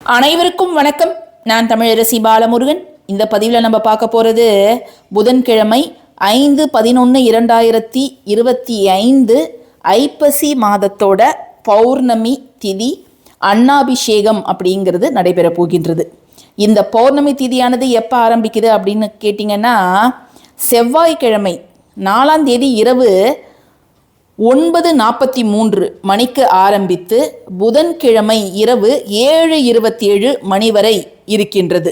அனைவருக்கும் வணக்கம். நான் தமிழரசி பாலமுருகன். இந்த பதிவில் நம்ம பார்க்க போகிறது புதன்கிழமை ஐந்து பதினொன்று இரண்டாயிரத்தி இருபத்தி ஐந்து ஐப்பசி மாதத்தோட பௌர்ணமி திதி அன்னாபிஷேகம் அப்படிங்கிறது நடைபெற போகின்றது. இந்த பௌர்ணமி திதியானது எப்போ ஆரம்பிக்குது அப்படின்னு கேட்டிங்கன்னா செவ்வாய்க்கிழமை நாலாம் தேதி இரவு ஒன்பது நாற்பத்தி மூன்று மணிக்கு ஆரம்பித்து புதன்கிழமை இரவு ஏழு இருபத்தி ஏழு மணி வரை இருக்கின்றது.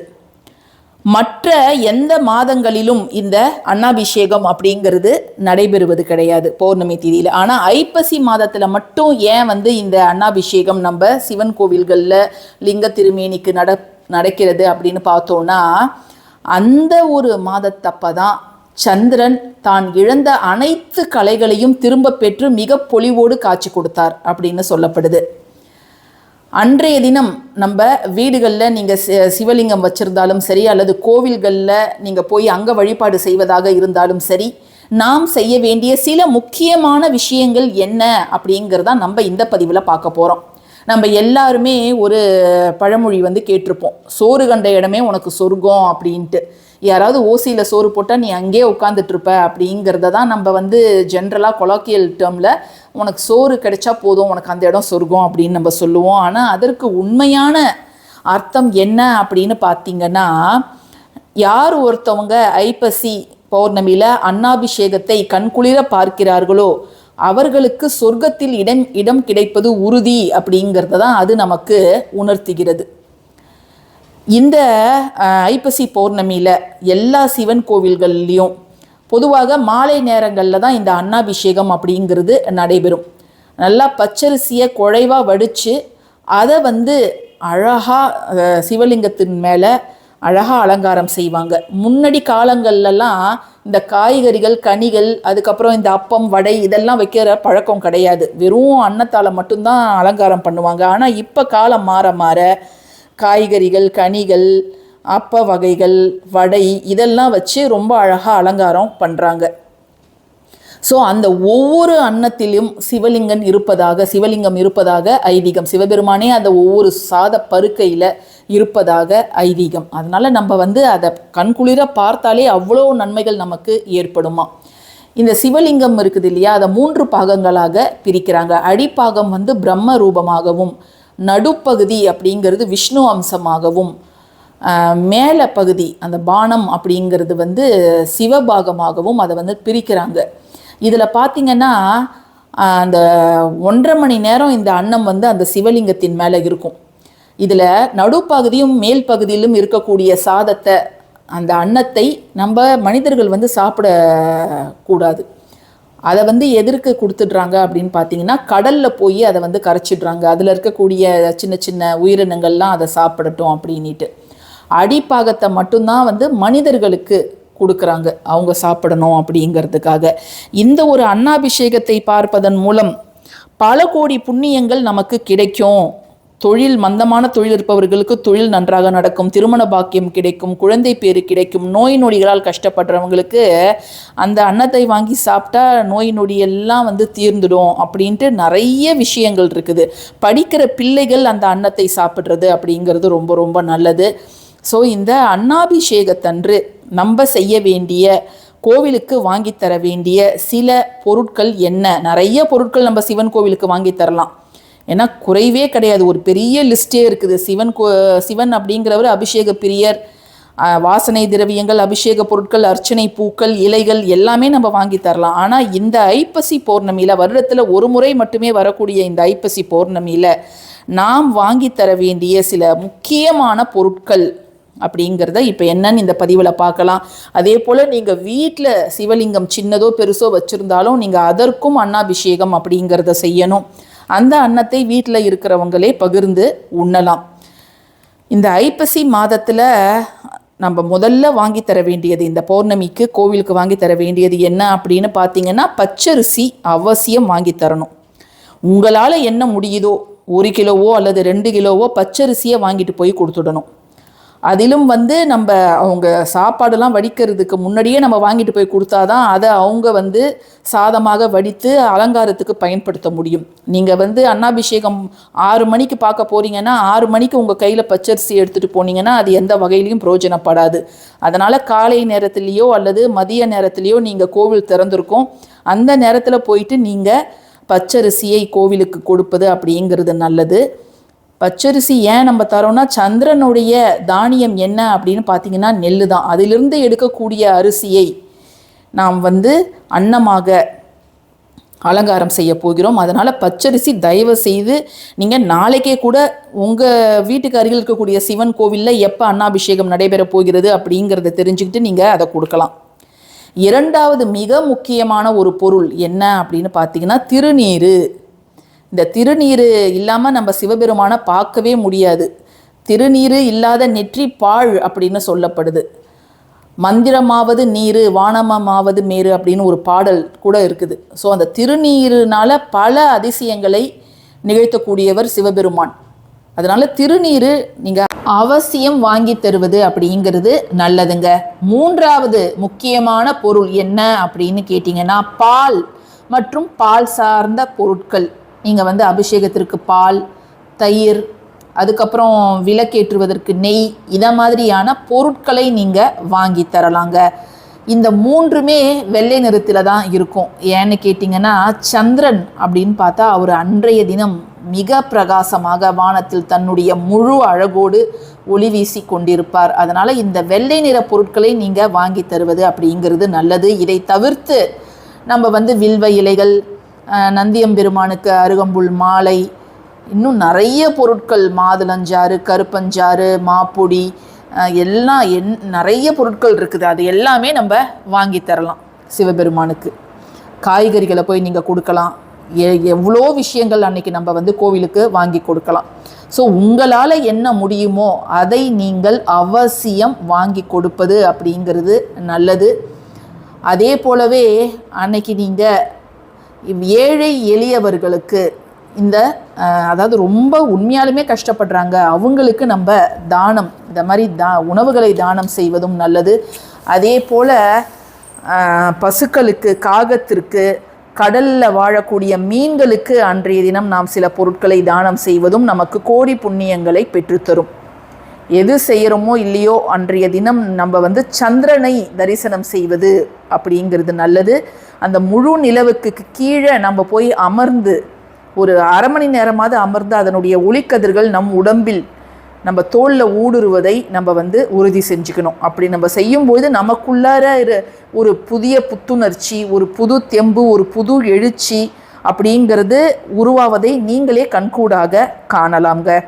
மற்ற எந்த மாதங்களிலும் இந்த அன்னாபிஷேகம் அப்படிங்கிறது நடைபெறுவது கிடையாது பௌர்ணமி தேதியில். ஆனால் ஐப்பசி மாதத்தில் மட்டும் ஏன் வந்து இந்த அன்னாபிஷேகம் நம்ம சிவன் கோவில்களில் லிங்க திருமேனிக்கு நட நடக்கிறது அப்படின்னு பார்த்தோன்னா அந்த ஒரு மாதத்தப்போ தான் சந்திரன் தான் இழந்த அனைத்து கலைகளையும் திரும்ப பெற்று மிக பொலிவோடு காட்சி கொடுத்தார் அப்படின்னு சொல்லப்படுது. அன்றைய தினம் நம்ம வீடுகளில் நீங்கள் சிவலிங்கம் வச்சிருந்தாலும் சரி அல்லது கோவில்களில் நீங்கள் போய் அங்கே வழிபாடு செய்வதாக இருந்தாலும் சரி நாம் செய்ய வேண்டிய சில முக்கியமான விஷயங்கள் என்ன அப்படிங்கிறதா நம்ம இந்த பதிவில் பார்க்க போகிறோம் நம்ம எல்லாருமே ஒரு பழமொழி வந்து கேட்டிருப்போம். சோறு கண்ட இடமே உனக்கு சொர்க்கம் அப்படின்ட்டு. யாராவது ஓசியில் சோறு போட்டால் நீ அங்கேயே உட்காந்துட்டு இருப்ப அப்படிங்கிறத தான் நம்ம வந்து ஜென்ரலாக கொலாக்கியல் டேர்மில் உனக்கு சோறு கிடைச்சா போதும் உனக்கு அந்த இடம் சொர்க்கம் அப்படின்னு நம்ம சொல்லுவோம். ஆனால் அதற்கு உண்மையான அர்த்தம் என்ன அப்படின்னு பார்த்தீங்கன்னா யார் ஒருத்தவங்க ஐப்பசி பௌர்ணமியில் அன்னாபிஷேகத்தை கண்குளிர பார்க்கிறார்களோ அவர்களுக்கு சொர்க்கத்தில் இடம் இடம் கிடைப்பது உறுதி அப்படிங்கிறத தான் அது நமக்கு உணர்த்துகிறது. இந்த ஐப்பசி பௌர்ணமியில் எல்லா சிவன் கோவில்கள்லேயும் பொதுவாக மாலை நேரங்களில் தான் இந்த அன்னாபிஷேகம் அப்படிங்கிறது நடைபெறும். நல்லா பச்சரிசியை குழைவாக வடித்து அதை வந்து அழகாக சிவலிங்கத்தின் மேலே அழகாக அலங்காரம் செய்வாங்க. முன்னாடி காலங்கள்லலாம் இந்த காய்கறிகள் கனிகள் அதுக்கப்புறம் இந்த அப்பம் வடை இதெல்லாம் வைக்கிற பழக்கம் கிடையாது. வெறும் அன்னத்தால் மட்டும்தான் அலங்காரம் பண்ணுவாங்க. ஆனால் இப்போ காலம் மாற மாற காய்கறிகள் கனிகள் அப்ப வகைகள் வடை இதெல்லாம் வச்சு ரொம்ப அழகாக அலங்காரம் பண்ணுறாங்க ஸோ அந்த ஒவ்வொரு அன்னத்திலும் சிவலிங்கம் இருப்பதாக சிவலிங்கம் இருப்பதாக ஐதீகம். சிவபெருமானே அந்த ஒவ்வொரு சாத பருக்கையில் இருப்பதாக ஐதீகம். அதனால் நம்ம வந்து அதை கண்குளிர பார்த்தாலே அவ்வளோ நன்மைகள் நமக்கு ஏற்படுமா. இந்த சிவலிங்கம் இருக்குது இல்லையா அதை மூன்று பாகங்களாக பிரிக்கிறாங்க. அடிப்பாகம் வந்து பிரம்ம ரூபமாகவும் நடுப்பகுதி அப்படிங்கிறது விஷ்ணு அம்சமாகவும் மேலே பகுதி அந்த பானம் அப்படிங்கிறது வந்து சிவபாகமாகவும் அதை வந்து பிரிக்கிறாங்க. இதில் பார்த்திங்கன்னா அந்த ஒன்றரை மணி நேரம் இந்த அன்னம் வந்து அந்த சிவலிங்கத்தின் மேலே இருக்கும். இதில் நடுப்பகுதியும் மேல் பகுதியிலும் இருக்கக்கூடிய சாதத்தை அந்த அன்னத்தை நம்ம மனிதர்கள் வந்து சாப்பிடக்கூடாது. அதை வந்து எதற்கு கொடுத்துட்றாங்க அப்படின்னு பார்த்தீங்கன்னா கடலில் போய் அதை வந்து கரைச்சிடுறாங்க. அதில் இருக்கக்கூடிய சின்ன சின்ன உயிரினங்கள்லாம் அதை சாப்பிடட்டும் அப்படின்ட்டு அடிப்பாகத்தை மட்டும்தான் வந்து மனிதர்களுக்கு கொடுக்குறாங்க. அவங்க சாப்பிடணும் அப்படிங்கிறதுக்காக. இந்த ஒரு அன்னாபிஷேகத்தை பார்ப்பதன் மூலம் பல கோடி புண்ணியங்கள் நமக்கு கிடைக்கும். தொழில் மந்தமான தொழில் இருப்பவர்களுக்கு தொழில் நன்றாக நடக்கும் திருமண பாக்கியம் கிடைக்கும் குழந்தை பேரு கிடைக்கும் நோய் நொடிகளால் கஷ்டப்படுறவங்களுக்கு அந்த அன்னத்தை வாங்கி சாப்பிட்டா நோய் நொடி எல்லாம் வந்து தீர்ந்துடும் அப்படின்ட்டு நிறைய விஷயங்கள் இருக்குது. படிக்கிற பிள்ளைகள் அந்த அன்னத்தை சாப்பிட்றது அப்படிங்கிறது ரொம்ப ரொம்ப நல்லது. ஸோ இந்த அன்னாபிஷேகத்தன்று நம்ம செய்ய வேண்டிய கோவிலுக்கு வாங்கி தர வேண்டிய சில பொருட்கள் என்ன? நிறைய பொருட்கள் நம்ம சிவன் கோவிலுக்கு வாங்கி தரலாம். ஏன்னா குறைவே கிடையாது. ஒரு பெரிய லிஸ்டே இருக்குது. சிவன் கோ சிவன் அப்படிங்கிறவர் அபிஷேக பிரியர். வாசனை திரவியங்கள் அபிஷேக பொருட்கள் அர்ச்சனை பூக்கள் இலைகள் எல்லாமே நம்ம வாங்கி தரலாம். ஆனால் இந்த ஐப்பசி பௌர்ணமியில் வருடத்தில் ஒரு முறை மட்டுமே வரக்கூடிய இந்த ஐப்பசி பௌர்ணமியில் நாம் வாங்கி தர வேண்டிய சில முக்கியமான பொருட்கள் அப்படிங்கிறத இப்போ என்னன்னு இந்த பதிவில் பார்க்கலாம். அதே போல் நீங்கள் வீட்டில் சிவலிங்கம் சின்னதோ பெருசோ வச்சுருந்தாலும் நீங்கள் அதற்கும் அன்னாபிஷேகம் அப்படிங்கிறத செய்யணும். அந்த அன்னத்தை வீட்டில் இருக்கிறவங்களே பகிர்ந்து உண்ணலாம். இந்த ஐப்பசி மாதத்தில் நம்ம முதல்ல வாங்கி தர வேண்டியது இந்த பௌர்ணமிக்கு கோவிலுக்கு வாங்கி தர வேண்டியது என்ன அப்படின்னு பார்த்தீங்கன்னா பச்சரிசி அவசியம் வாங்கி தரணும். உங்களால் என்ன முடியுதோ ஒரு கிலோவோ அல்லது ரெண்டு கிலோவோ பச்சரிசியை வாங்கிட்டு போய் கொடுத்துடணும். அதிலும் வந்து நம்ம அவங்க சாப்பாடெல்லாம் வடிக்கிறதுக்கு முன்னாடியே நம்ம வாங்கிட்டு போய் கொடுத்தாதான் அதை அவங்க வந்து சாதமாக வடித்து அலங்காரத்துக்கு பயன்படுத்த முடியும். நீங்கள் வந்து அன்னாபிஷேகம் ஆறு மணிக்கு பார்க்க போறீங்கன்னா ஆறு மணிக்கு உங்கள் கையில் பச்சரிசி எடுத்துகிட்டு போனீங்கன்னா அது எந்த வகையிலையும் பிரயோஜனப்படாது. அதனால் காலை நேரத்துலேயோ அல்லது மதிய நேரத்துலேயோ நீங்கள் கோவில் திறந்திருக்கோம். அந்த நேரத்தில் போயிட்டு நீங்கள் பச்சரிசியை கோவிலுக்கு கொடுப்பது அப்படிங்கிறது நல்லது. பச்சரிசி ஏன் நம்ம தரோம்னா சந்திரனுடைய தானியம் என்ன அப்படின்னு பார்த்தீங்கன்னா நெல் தான் அதிலிருந்து எடுக்கக்கூடிய அரிசியை நாம் வந்து அன்னமாக அலங்காரம் செய்ய போகிறோம். அதனால் பச்சரிசி தயவு செய்து நீங்கள் நாளைக்கே கூட உங்கள் வீட்டுக்கு அருகில் இருக்கக்கூடிய சிவன் கோவிலில் எப்போ அன்னாபிஷேகம் நடைபெற போகிறது அப்படிங்கிறத தெரிஞ்சுக்கிட்டு நீங்கள் அதை கொடுக்கலாம். இரண்டாவது மிக முக்கியமான ஒரு பொருள் என்ன அப்படின்னு பார்த்தீங்கன்னா திருநீர். இந்த திருநீர் இல்லாமல் நம்ம சிவபெருமானை பார்க்கவே முடியாது. திருநீர் இல்லாத நெற்றி பாழ் அப்படின்னு சொல்லப்படுது. மந்திரமாவது நீர் வானமமாவது மேரு அப்படின்னு ஒரு பாடல் கூட இருக்குது. ஸோ அந்த திருநீருனால பல அதிசயங்களை நிகழ்த்தக்கூடியவர் சிவபெருமான். அதனால திருநீர் நீங்க அவசியம் வாங்கி தருவது அப்படிங்கிறது நல்லதுங்க. மூன்றாவது முக்கியமான பொருள் என்ன அப்படின்னு கேட்டிங்கன்னா பால் மற்றும் பால் சார்ந்த பொருட்கள். நீங்கள் வந்து அபிஷேகத்திற்கு பால் தயிர் அதுக்கப்புறம் விளக்கேற்றுவதற்கு நெய் இதை மாதிரியான பொருட்களை நீங்கள் வாங்கி தரலாங்க. இந்த மூன்றுமே வெள்ளை நிறத்தில் தான் இருக்கும். ஏன்னு கேட்டிங்கன்னா சந்திரன் அப்படின்னு பார்த்தா அவர் அன்றைய தினம் மிக பிரகாசமாக வானத்தில் தன்னுடைய முழு அழகோடு ஒளி வீசி கொண்டிருப்பார். அதனால் இந்த வெள்ளை நிற பொருட்களை நீங்கள் வாங்கி தருவது அப்படிங்கிறது நல்லது. இதை தவிர்த்து நம்ம வந்து வில்வ இலைகள் நந்தியம்பெருமானுக்கு அருகம்புல் மாலை இன்னும் நிறைய பொருட்கள் மாதுளஞ்சாறு கருப்பஞ்சாறு மாப்பொடி எல்லாம் என் நிறைய பொருட்கள் இருக்குது. அது எல்லாமே நம்ம வாங்கி தரலாம் சிவபெருமானுக்கு. காய்கறிகளை போய் நீங்கள் கொடுக்கலாம். எ எவ்வளோ விஷயங்கள் அன்னைக்கு நம்ம வந்து கோவிலுக்கு வாங்கி கொடுக்கலாம். ஸோ உங்களால் என்ன முடியுமோ அதை நீங்கள் அவசியம் வாங்கி கொடுப்பது அப்படிங்கிறது நல்லது. அதே போலவே அன்னைக்கு நீங்கள் ஏழை எளியவர்களுக்கு இந்த அதாவது ரொம்ப உண்மையாலுமே கஷ்டப்படுறாங்க. அவங்களுக்கு நம்ம தானம் இந்த மாதிரி தா உணவுகளை தானம் செய்வதும் நல்லது. அதே போல் பசுக்களுக்கு காகத்திற்கு கடலில் வாழக்கூடிய மீன்களுக்கு அன்றைய தினம் நாம் சில பொருட்களை தானம் செய்வதும் நமக்கு கோடி புண்ணியங்களை பெற்றுத்தரும். எது செய்கிறோமோ இல்லையோ அன்றைய தினம் நம்ம வந்து சந்திரனை தரிசனம் செய்வது அப்படிங்கிறது நல்லது. அந்த முழு நிலவுக்கு கீழே நம்ம போய் அமர்ந்து ஒரு அரை மணி நேரமாவது அமர்ந்து அதனுடைய ஒளிக்கதிர்கள் நம் உடம்பில் நம்ம தோளில் ஊடுருவதை நம்ம வந்து உறுதி செஞ்சுக்கணும். அப்படி நம்ம செய்யும்போது நமக்குள்ளார ஒரு புதிய புத்துணர்ச்சி ஒரு புது தெம்பு ஒரு புது எழுச்சி அப்படிங்கிறது உருவாவதை நீங்களே கண்கூடாக காணலாம்ங்க.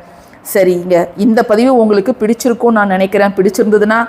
சரிங்க. இந்த பதிவு உங்களுக்கு பிடிச்சிருக்கும்னு நான் நினைக்கிறேன். பிடிச்சிருந்ததுன்னா